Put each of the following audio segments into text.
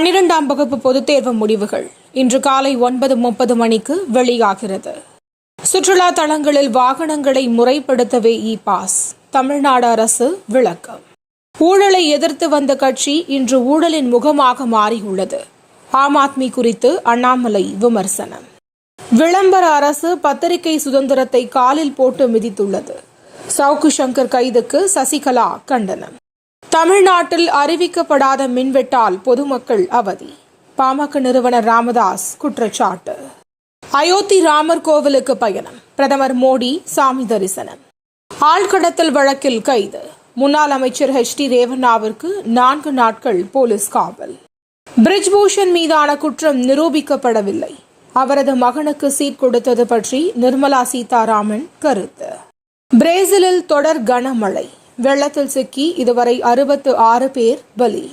பன்னிரெண்டாம் வகுப்பு பொதுத் தேர்வு முடிவுகள் இன்று காலை ஒன்பது முப்பது மணிக்கு வெளியாகிறது. சுற்றுலா தலங்களில் வாகனங்களை முறைப்படுத்தவே இ பாஸ் தமிழ்நாடு அரசு விளக்கம். ஊழலை எதிர்த்து வந்த கட்சி இன்று ஊழலின் முகமாக மாறியுள்ளது. ஆம் ஆத்மி குறித்து அண்ணாமலை விமர்சனம். விளம்பர அரசு பத்திரிகை சுதந்திரத்தை காலில் போட்டு மிதித்துள்ளது. சவுக்கு சங்கர் கைதுக்கு சசிகலா கண்டனம். தமிழ்நாட்டில் அறிவிக்கப்படாத மின்வெட்டால் பொதுமக்கள் அவதி. பாமக நிறுவனர் ராமதாஸ் குற்றச்சாட்டு. அயோத்தி ராமர் கோவிலுக்கு பயணம். பிரதமர் மோடி சாமி தரிசனம். ஆழ்கடத்தல் வழக்கில் கைது. முன்னாள் அமைச்சர் ஹெச் டி ரேவண்ணாவிற்கு நான்கு நாட்கள் போலீஸ் காவல். பிரிஜ்பூஷன் மீதான குற்றம் நிரூபிக்கப்படவில்லை. அவரது மகனுக்கு சீட் கொடுத்தது பற்றி நிர்மலா சீதாராமன் கருத்து. பிரேசிலில் தொடர் கனமழை. வெள்ளத்தில் சிக்கி இதுவரை அறுபத்து ஆறு பேர் பலி.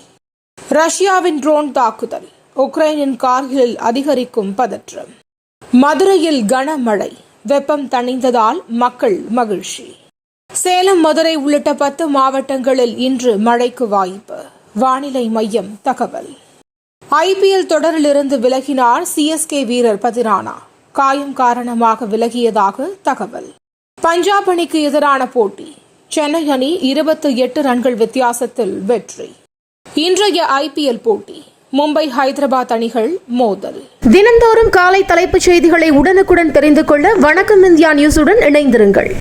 ரஷ்யாவின் ட்ரோன் தாக்குதல். உக்ரைனின் கார்கிலில் அதிகரிக்கும் பதற்றம். மதுரையில் கனமழை. வெப்பம் தணிந்ததால் மக்கள் மகிழ்ச்சி. சேலம் மதுரை உள்ளிட்ட பத்து மாவட்டங்களில் இன்று மழைக்கு வாய்ப்பு. வானிலை மையம் தகவல். ஐபிஎல் தொடரிலிருந்து விலகினார் சிஎஸ்கே வீரர் பதிரானா காயம் காரணமாக விலகியதாக தகவல். பஞ்சாப் அணிக்கு எதிரான போட்டி. சென்னை அணி இருபத்தி எட்டு ரன்கள் வித்தியாசத்தில் வெற்றி. இன்றைய ஐபிஎல் போட்டி மும்பை ஹைதராபாத் அணிகள் மோதல். தினந்தோறும் காலை தலைப்புச் செய்திகளை உடனுக்குடன் தெரிந்து கொள்ள வணக்கம் இந்தியா நியூஸுடன் இணைந்திருங்கள்.